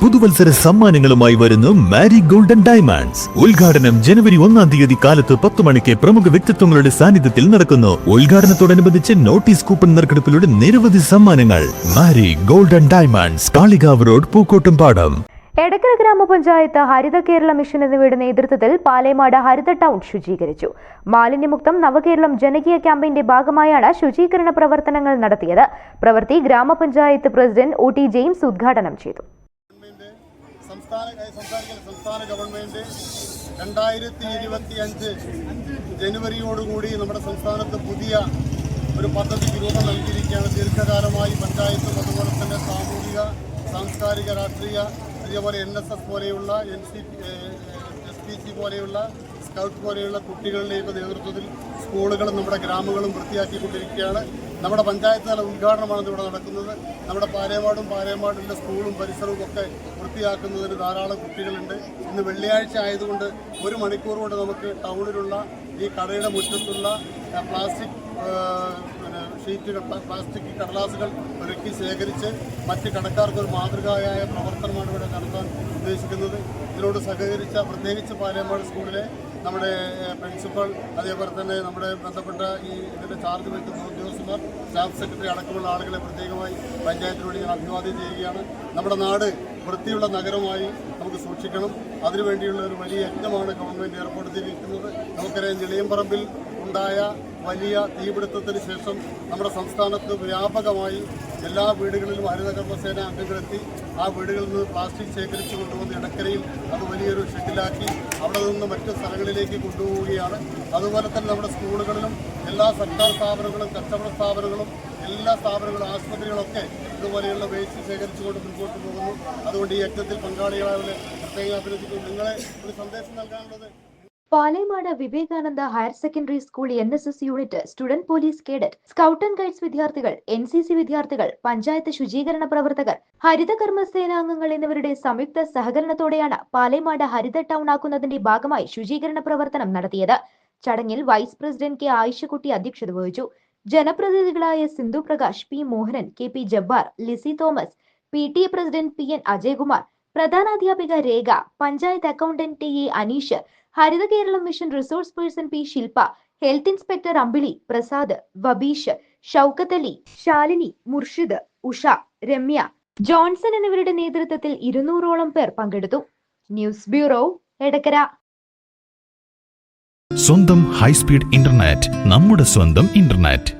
പുതുവത്സര സമ്മാനങ്ങളുമായി വരുന്നു മാരി golden diamonds ഉദ്ഘാടനം ജനുവരി ഒന്നാം തീയതി കാലത്ത് പത്ത് മണിക്ക് പ്രമുഖ വ്യക്തിത്വങ്ങളുടെ സാന്നിധ്യത്തിൽ നടക്കുന്നു. ഉദ്ഘാടനത്തോടനുബന്ധിച്ച് നോട്ടീസ് കൂപ്പൺ നറുക്കെടുപ്പിലൂടെ നിരവധി സമ്മാനങ്ങൾ. Mari golden diamonds Kalikavu road Pookkottumpadam Edakkara ഗ്രാമപഞ്ചായത്ത് ഹരിത കേരള മിഷൻ എന്നിവയുടെ നേതൃത്വത്തിൽ പാലേമാട് ഹരിത ടൗൺ ശുചീകരിച്ചു. മാലിന്യമുക്തം നവകേരളം ജനകീയ ക്യാമ്പയിന്റെ ഭാഗമായാണ് ശുചീകരണ പ്രവർത്തനങ്ങൾ നടത്തിയത്. പ്രവൃത്തി ഗ്രാമപഞ്ചായത്ത് പ്രസിഡന്റ് ഒ ടി ജെയിംസ് ഉദ്ഘാടനം ചെയ്തു. സംസ്ഥാന സംസാരിക്കുന്ന സംസ്ഥാന ഗവൺമെന്റ് രണ്ടായിരത്തി ഇരുപത്തി അഞ്ച് ജനുവരിയോടുകൂടി നമ്മുടെ സംസ്ഥാനത്ത് പുതിയ ഒരു പദ്ധതിക്ക് രൂപം നൽകിയിരിക്കുകയാണ്. ദീർഘകാലമായി പഞ്ചായത്തും അതുപോലെ തന്നെ സാമൂഹിക സാംസ്കാരിക രാഷ്ട്രീയ അതേപോലെ എൻ എസ് എസ് പോലെയുള്ള N C S P C പോലെയുള്ള സ്കൗട്ട് പോലെയുള്ള കുട്ടികളുടെയൊക്കെ നേതൃത്വത്തിൽ സ്കൂളുകളും നമ്മുടെ ഗ്രാമങ്ങളും വൃത്തിയാക്കിക്കൊണ്ടിരിക്കുകയാണ്. നമ്മുടെ പഞ്ചായത്ത് തല ഉദ്ഘാടനമാണ് ഇവിടെ നടക്കുന്നത്. നമ്മുടെ പാലേമാടും പാലേമാടിന്റെ സ്കൂളും പരിസരവും ഒക്കെ വൃത്തിയാക്കുന്നതിന് ധാരാളം കുട്ടികളുണ്ട്. ഇന്ന് വെള്ളിയാഴ്ച ആയതുകൊണ്ട് ഒരു മണിക്കൂർ കൊണ്ട് നമുക്ക് ടൗണിലുള്ള ഈ കടയുടെ മുറ്റത്തുള്ള പ്ലാസ്റ്റിക് പിന്നെ ഷീറ്റുകൾ പ്ലാസ്റ്റിക് കടലാസുകൾ ഒരുക്കി ശേഖരിച്ച് മറ്റ് കടക്കാർക്ക് ഒരു മാതൃകയായ പ്രവർത്തനമാണ് ഇവിടെ നടത്താൻ ഉദ്ദേശിക്കുന്നത്. ഇതിനോട് സഹകരിച്ച പ്രത്യേകിച്ച് പാലേമാട് സ്കൂളിലെ നമ്മുടെ പ്രിൻസിപ്പൽ അതേപോലെ തന്നെ നമ്മുടെ ബന്ധപ്പെട്ട ഈ ഇതിന്റെ ചാർജ് വയ്ക്കുന്ന ഉദ്യോഗസ്ഥന്മാർ സ്റ്റാഫ് സെക്രട്ടറി അടക്കമുള്ള ആളുകളെ പ്രത്യേകമായി പഞ്ചായത്തിനോട് ഞാൻ അഭിവാദ്യം ചെയ്യുകയാണ്. നമ്മുടെ നാട് വൃത്തിയുള്ള നഗരമായി നമുക്ക് സൂക്ഷിക്കണം. അതിനുവേണ്ടിയുള്ള ഒരു വലിയ യജ്ഞമാണ് ഗവൺമെന്റ് ഏർപ്പെടുത്തിയിരിക്കുന്നത്. നമുക്കറിയാം ഞെളിയമ്പറമ്പിൽ ഉണ്ടായ വലിയ തീപിടുത്തത്തിന് ശേഷം നമ്മുടെ സംസ്ഥാനത്ത് വ്യാപകമായി എല്ലാ വീടുകളിലും ഹരിതകർമ്മസേന അംഗങ്ങളെത്തി ആ വീടുകളിൽ നിന്ന് പ്ലാസ്റ്റിക് ശേഖരിച്ചു കൊണ്ടുവന്ന് ഇടക്കരയിൽ അത് വലിയൊരു ഷെഡിലാക്കി അവിടെ നിന്ന് മറ്റു സ്ഥലങ്ങളിലേക്ക് കൊണ്ടുപോവുകയാണ്. അതുപോലെ തന്നെ നമ്മുടെ സ്കൂളുകളിലും എല്ലാ സർക്കാർ സ്ഥാപനങ്ങളും കച്ചവട സ്ഥാപനങ്ങളും എല്ലാ സ്ഥാപനങ്ങളും ആശുപത്രികളൊക്കെ ഇതുപോലെയുള്ള വേസ്റ്റ് ശേഖരിച്ചുകൊണ്ട് മുൻപോട്ട് പോകുന്നു. അതുകൊണ്ട് ഈ യജ്ഞത്തിൽ പങ്കാളികളായവരെ പ്രത്യേകം അഭിനന്ദിക്കുന്നു. നിങ്ങളെ ഒരു സന്ദേശം നൽകാനുള്ളത് Palemad Vivekananda higher secondary school N S S unit student police cadet scout and guides വിദ്യാർത്ഥികൾ എൻ സി സി വിദ്യാർത്ഥികൾ പഞ്ചായത്ത് ശുചീകരണ പ്രവർത്തകർ ഹരിത കർമ്മസേനാംഗങ്ങൾ എന്നിവരുടെ സംയുക്ത സഹകരണത്തോടെയാണ് പാലേമാട് ഹരിത ടൗൺ ആക്കുന്നതിന്റെ ഭാഗമായി ശുചീകരണ പ്രവർത്തനം നടത്തിയത്. ചടങ്ങിൽ വൈസ് പ്രസിഡന്റ് കെ ആയിഷക്കുട്ടി അധ്യക്ഷത വഹിച്ചു. ജനപ്രതിനിധികളായ Sindhu Prakash P Mohanan K P Jabbar Lissy Thomas P T A president P N Ajayakumar പ്രധാനാധ്യാപിക Rekha panchayat accountant T A Aneesh Haritha Keralam mission resource person P Shilpa health inspector Ambili Prasad Vabeesh Shoukath Ali Shalini Murshid Usha Ramya Johnson എന്നിവരുടെ നേതൃത്വത്തിൽ ഇരുന്നൂറോളം പേർ പങ്കെടുത്തു. News bureau Edakkara. സ്വന്തം high speed internet നമ്മുടെ സ്വന്തം internet